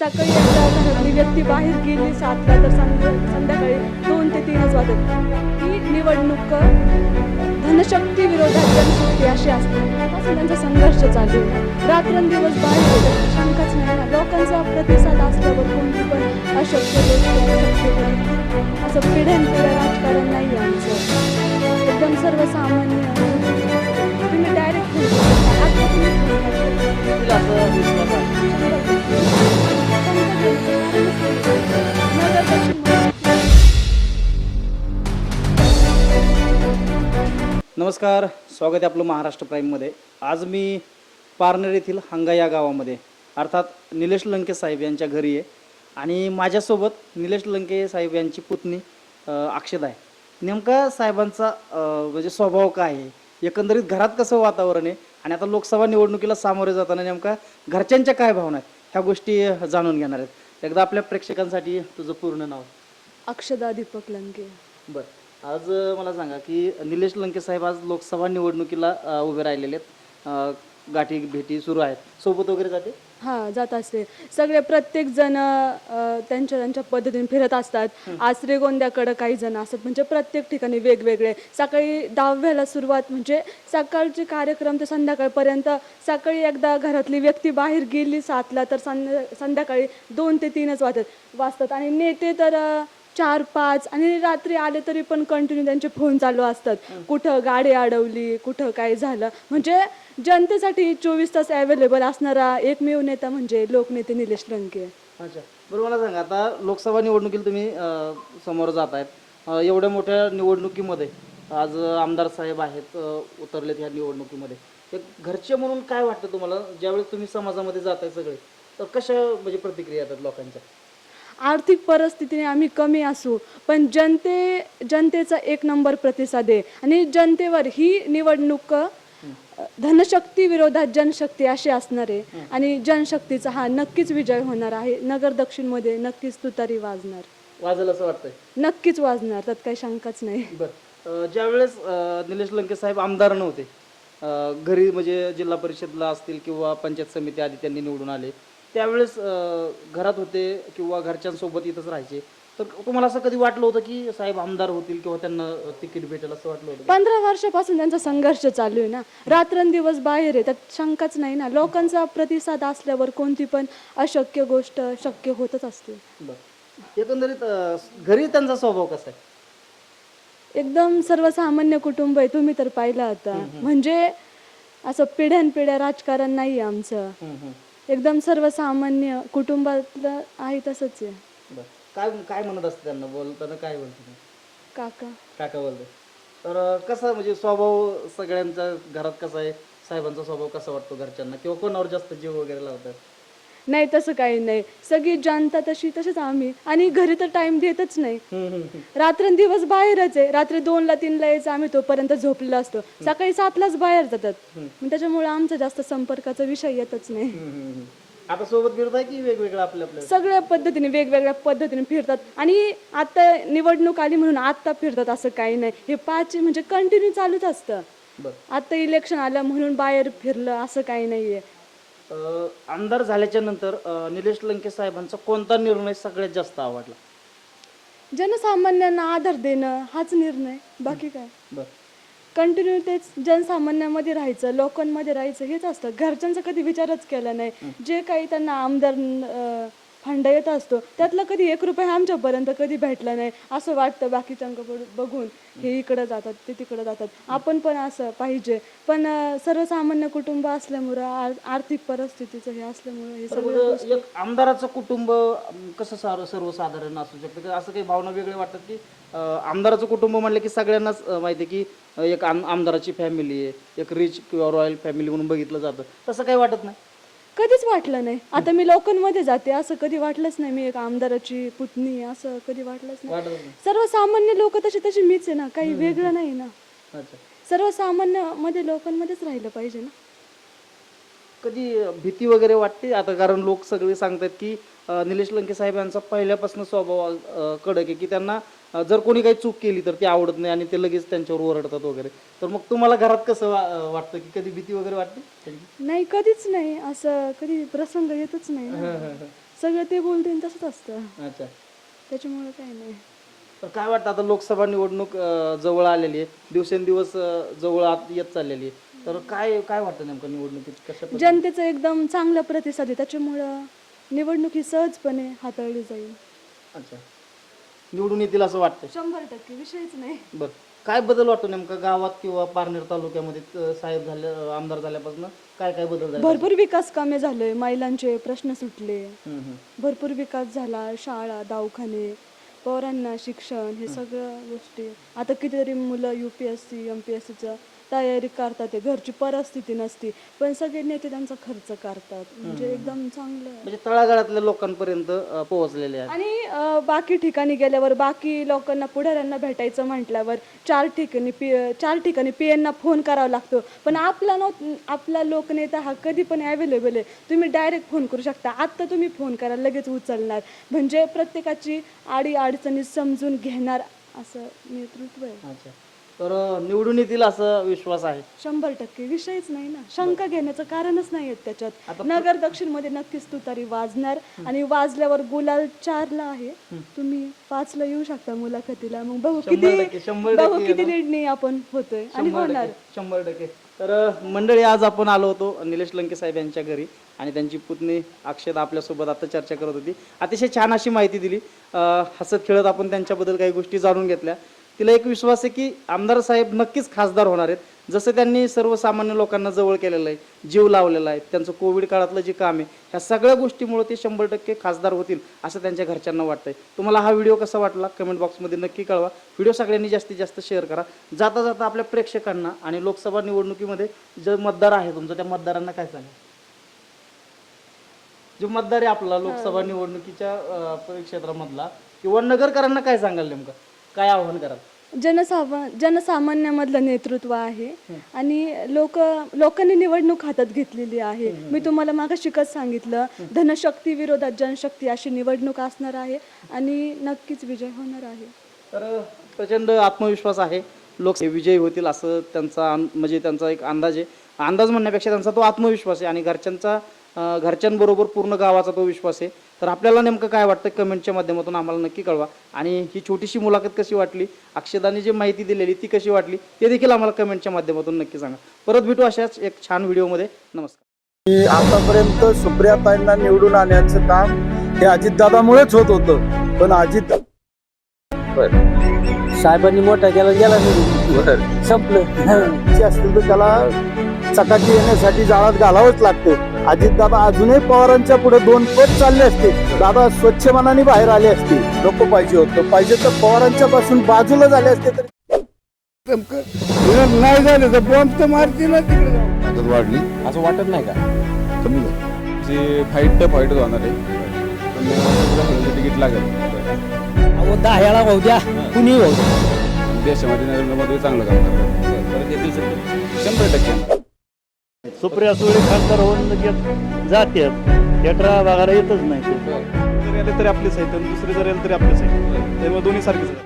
सकाळी एकदा घरातली व्यक्ती बाहेर गेली सातला तर संध्या- संध्याकाळी दोन ते तीनच वाजत. ही निवडणूक धनशक्ती विरोधात जनशक्ती अशी असते. असं त्यांचा संघर्ष चालू आहे. रात्रंदिवस बाहेर येतात. शंकाच नाही ना. लोकांचा प्रतिसाद असल्यावर कोणती पण अशक्य असं पिढ्यानपिढ्या नमस्कार स्वागत आहे आपलं महाराष्ट्र प्राईममध्ये आज मी पारनेर येथील हंगा या गावामध्ये अर्थात निलेश लंके साहेब यांच्या घरी आहे. आणि माझ्यासोबत निलेश लंके साहेब यांची पुतणी अ, अक्षता आहे. नेमका साहेबांचा म्हणजे स्वभाव काय आहे? एकंदरीत घरात कसं वातावरण आहे? आणि आता लोकसभा निवडणुकीला सामोरे जाताना नेमका घरच्यांच्या काय भावना आहेत? ह्या गोष्टी जाणून घेणार आहेत. एकदा आपल्या प्रेक्षकांसाठी तुझं पूर्ण नाव. अक्षदा दीपक लंके. बरं. आज मला सांगा की निलेश लंके साहेब आज लोकसभा निवडणुकीला अ, उभे राहिलेले आहेत. अ, गाठी भेटी सुरू आहेत. सोबत वगैरे जाते? हा जात असते. सगळे प्रत्येक जण अ, त्यांच्या त्यांच्या पद्धतीने फिरत असतात. आसरे गोंद्याकडं काही जण असतात. म्हणजे प्रत्येक ठिकाणी वेगवेगळे. सकाळी दहाव्याला सुरुवात म्हणजे सकाळचे कार्यक्रम ते संध्याकाळपर्यंत. सकाळी एकदा घरातली व्यक्ती बाहेर गेली सातला तर संध्या संध्याकाळी दोन ते तीनच वाजतात वाजतात. आणि नेते तर अ, चार पाच आणि रात्री आले तरी पण कंटिन्यू त्यांचे फोन चालू असतात. कुठं गाडी अडवली कुठं काय झालं? म्हणजे जनतेसाठी चोवीस तास अवेलेबल असणारा एकमेव नेता म्हणजे लोकनेते निलेश लंके. अच्छा. बरं मला सांगा आता लोकसभा निवडणुकीला तुम्ही अ, समोर जात आहेत एवढ्या मोठ्या निवडणुकीमध्ये आज आमदार साहेब आहेत अ, उतरलेत ह्या निवडणुकीमध्ये. एक घरचे म्हणून काय वाटतं तुम्हाला? ज्यावेळेस तुम्ही समाजामध्ये जाताय सगळे तर कशा म्हणजे प्रतिक्रिया येतात लोकांच्या? आर्थिक परिस्थितीने आम्ही कमी असू पण जनते जनतेचा एक नंबर प्रतिसाद आहे. आणि जनतेवर ही निवडणूक धनशक्ती विरोधात जनशक्ती अशी असणार आहे. आणि जनशक्तीचा हा नक्कीच विजय होणार आहे. नगर दक्षिणमध्ये नक्कीच तुतारी वाजणार. वाजेल असं वाटतंय? नक्कीच वाजणार. त्यात काही शंकाच नाही. बरं. ज्यावेळेस निलेश लंके साहेब आमदार नव्हते घरी म्हणजे जिल्हा परिषदला असतील किंवा पंचायत समिती आधी त्यांनी निवडून आले त्यावेळेस अ, घरात होते किंवा घरच्यांसोबत इथंच राहायचे. तर तुम्हाला असं कधी वाटलं होतं की साहेब आमदार होतील किंवा त्यांना तिकीट भेटेल असं वाटलं होतं? पंधरा वर्षापासून त्यांचा संघर्ष चालू आहे ना. रात्रंदिवस बाहेर आहे त्यात शंकाच नाही ना. लोकांचा प्रतिसाद असल्यावर कोणती पण अशक्य गोष्ट शक्य होतच असते. बरं. एकंदरीत अ, घरी त्यांचा स्वभाव कसा आहे? एकदम सर्वसामान्य कुटुंब आहे तुम्ही तर पाहिलं आता. म्हणजे असं पिढ्यानपिढ्या राजकारण नाही आमचं. हम्म, हम्म. एकदम सर्वसामान्य कुटुंबातलं आहे तसंच आहे. बरं. काय काय म्हणत असते त्यांना? बोलताना काय बोलते काका. काका बोलते. तर अ, कसा म्हणजे स्वभाव सगळ्यांचा घरात कसा आहे? साहेबांचा स्वभाव कसा वाटतो घरच्यांना? किंवा कोणावर जास्त जीव वगैरे लावतात? नाही तसं काही नाही. सगळी जनता तशी तशीच आम्ही. आणि घरी तर टाइम देतच नाही. रात्रंदिवस बाहेरच आहे. रात्री दोनला तीनला यायचं आम्ही तोपर्यंत झोपलेलो असतो. सकाळी सातलाच बाहेर जातात. मग त्याच्यामुळे आमचा जास्त संपर्काचा विषय येतच नाही. आता सोबत फिरताय की वेगवेगळं आपल्या आपल्या सगळ्या पद्धतीने वेगवेगळ्या पद्धतीने फिरतात. आणि आता निवडणूक आली म्हणून आता फिरतात असं काही नाही. हे पाच म्हणजे कंटिन्यू चालूच असतं. आता इलेक्शन आलं म्हणून बाहेर फिरलं असं काही नाहीये. आमदार झाल्याच्यानंतर निलेश लंके साहेबांचा कोणता निर्णय सगळ्यात जास्त आवडला? जनसामान्यांना आधार देणं हाच निर्णय. बाकी काय? बरं. कंटिन्यू तेच जनसामान्यामध्ये राहायचं लोकांमध्ये राहायचं हेच असतं. घरच्यांचा कधी विचारच केला नाही. जे काही त्यांना आमदार फंड येत असतो. त्यातला कधी एक रुपया आमच्यापर्यंत कधी भेटला नाही असं वाटतं बाकीच्यांकडे बघून. हे इकडं जातात ते तिकडं जातात. आपण पण असं पाहिजे. पण सर्वसामान्य कुटुंब असल्यामुळं आर- आर्थिक परिस्थितीचं हे असल्यामुळं हे एक आमदाराचं कुटुंब कसं सार सर्वसाधारण असू शकतं? असं काही भावना वेगळे वाटतात की आमदाराचं कुटुंब म्हणलं की सगळ्यांनाच माहिती आहे की एक आम आमदाराची फॅमिली आहे. एक रिच किंवा रॉयल फॅमिली म्हणून बघितलं जातं. तसं काही वाटत नाही? कधीच वाटलं नाही. आता मी लोकांमध्ये जाते. असं कधी वाटलंच नाही. मी एक आमदाराची पुतणी असं कधी वाटलंच नाही. वाटत नाही. सर्वसामान्य लोक तशी तशी मीच आहे ना. काही वेगळं नाही ना. अच्छा. सर्वसामान्यमध्ये लोकांमध्येच राहिलं पाहिजे ना. कधी भीती वगैरे वाटते? आता कारण लोक सगळे सांगतात की अ, निलेश लंके साहेब यांचा पहिल्यापासून स्वभाव अ, कडक आहे की त्यांना जर कोणी काही चूक केली तर ती आवडत नाही आणि ते लगेच त्यांच्यावर ओरडतात वगैरे. तर मग तुम्हाला घरात कसं वा- वाटतं की कधी भीती वगैरे वाटते नाही कधीच नाही. असं कधी प्रसंग येतच नाही ना. सगळं ते बोलतील तसंच असतं. अच्छा. त्याच्यामुळे काही नाही. तर काय वाटतं आता लोकसभा निवडणूक अं, जवळ आलेली आहे. दिवसेंदिवस अं, जवळ आत येत चाललेली आहे. तर काय काय वाटतं नेमकं निवडणुकीत? कशा पद्धतीने? जनतेचा एकदम चांगला प्रतिसाद आहे. त्याच्यामुळं निवडणूक ही सहजपणे हाताळली जाईल. अच्छा. निवडून येतील असं वाटतं शंभर टक्के विषयच नाही. बरं. काय बदल वाटतो नेमका गावात किंवा पारनेर तालुक्यामध्ये अं, साहेब झाले आमदार झाल्यापासून? काय काय बदल झाले? भरपूर विकास कामे झाले महिलांचे प्रश्न सुटले. हम्म, हम्म. भरपूर विकास झाला शाळा दवाखाने पोरांना शिक्षण हे सगळं गोष्टी. आता कितीतरी मुलं U P S C M P S सीचं तयारी करतात ते. घरची परिस्थिती नसती. पण सगळे नेते त्यांचा खर्च करतात. म्हणजे एकदम चांगलं आहे. म्हणजे तळागाळातल्या लोकांपर्यंत अं, पोहोचलेले आणि अ, बाकी ठिकाणी गेल्यावर बाकी लोकांना पुढाऱ्यांना भेटायचं म्हटल्यावर चार ठिकाणी पी चार ठिकाणी पी एनना फोन करावा लागतो. पण आपला नो आपला लोकनेता हा कधी पण अवेलेबल आहे. तुम्ही डायरेक्ट फोन करू शकता. आत्ता तुम्ही फोन करा लगेच उचलणार. म्हणजे प्रत्येकाची आडी अडचणी समजून घेणार असं नेतृत्व आहे. अच्छा. तर निवडून येतील असं विश्वास आहे. शंभर टक्के. विषयच नाही ना. शंका घेण्याचं कारणच नाही त्याच्यात. नगर दक्षिणमध्ये नक्कीच तुतारी वाजणार आणि वाजल्यावर गुलाल चारला आहे. तुम्ही पाचला येऊ शकता मुलाखतीला. मग बघू किती बघू किती लीडनी आपण होतोय. आणि शंभर होणार. टक्के, शंभर टक्के. तर मंडळी आज आपण आलो होतो निलेश लंके साहेब यांच्या घरी आणि त्यांची पुतणी अक्षता आपल्यासोबत आता चर्चा करत होती. अतिशय छान अशी माहिती दिली. हसत खेळत आपण त्यांच्याबद्दल काही गोष्टी जाणून घेतल्या. तिला एक विश्वास आहे की आमदार साहेब नक्कीच खासदार होणार आहेत. जसं त्यांनी सर्वसामान्य लोकांना जवळ केलेलं आहे जीव लावलेला आहे त्यांचं कोविड काळातलं जे काम आहे ह्या सगळ्या गोष्टीमुळे ते शंभर टक्के खासदार होतील असं त्यांच्या घरच्यांना वाटतंय. तुम्हाला हा व्हिडिओ कसा वाटला कमेंट बॉक्समध्ये नक्की कळवा. व्हिडिओ सगळ्यांनी जास्तीत जास्त शेअर करा. जाता जाता आपल्या प्रेक्षकांना आणि लोकसभा निवडणुकीमध्ये जे मतदार आहे तुमचं त्या मतदारांना काय सांगा? जो मतदार आहे आपला लोकसभा निवडणुकीच्या अं, परिक्षेत्रामधला किंवा नगरकरांना काय सांगाल नेमकं? काय आव्हान कराल? जनसामा जनसामान्यामधलं नेतृत्व आहे आणि लोक लोकांनी निवडणूक हातात घेतलेली आहे. मी तुम्हाला मागं शिकत सांगितलं? धनशक्ती विरोधात जनशक्ती अशी निवडणूक असणार आहे आणि नक्कीच विजय होणार आहे. तर प्रचंड आत्मविश्वास आहे. लोक हे विजयी होतील असं त्यांचा अं- म्हणजे त्यांचा एक अंदाज आहे. अंदाज म्हणण्यापेक्षा त्यांचा तो आत्मविश्वास आहे आणि घरच्यांचा अं, घरच्यांबरोबर पूर्ण गावाचा तो विश्वास आहे. तर आपल्याला नेमकं काय वाटतं कमेंटच्या माध्यमातून आम्हाला नक्की कळवा. आणि ही छोटीशी मुलाखत कशी वाटली अक्षदाने जी माहिती दिलेली ती कशी वाटली ते देखील आम्हाला कमेंटच्या माध्यमातून नक्की सांगा. परत भेटू अशाच एक छान व्हिडिओमध्ये. नमस्कार. की आतापर्यंत सुप्रियाताईंना निवडून आणण्याचं काम हे अजितदादामुळेच होत होतं. पण अजित साहेबांनी मोठा केला गेला संपलं. जे असतील तर त्याला चकाकी येण्यासाठी जाळात घालावंच लागतं. अजितदादा अजूनही पवारांच्या पुढे दोन पट चालले असते. दादा स्वच्छ मनाने बाहेर आले असते. नको पाहिजे होतं. पाहिजे तर पवारांच्या पासून बाजूला झाले असते तर. नाही झालं तर बॉम्ब तर मारतील वाढली? असं वाटत नाही का? कमी जे फाईट तर फाईटच होणार आहे. त्याचं तिकीट लागेल. अहो दह्याला भाऊ द्या. कुणी भाऊ द्या. देशामध्ये नरेंद्र मोदी चांगलं काम करतात. परत येतील सत्तेत. शंभर टक्के. सुप्रिया सुळे खासदार होऊन लगेच जाते थिएटर बघायला येतच नाही. ते जरी आले तरी आपलेच आहेत आणि दुसरे जरी आले तरी आपलेच आहेत त्यामुळे दोन्ही सारखेच आहेत.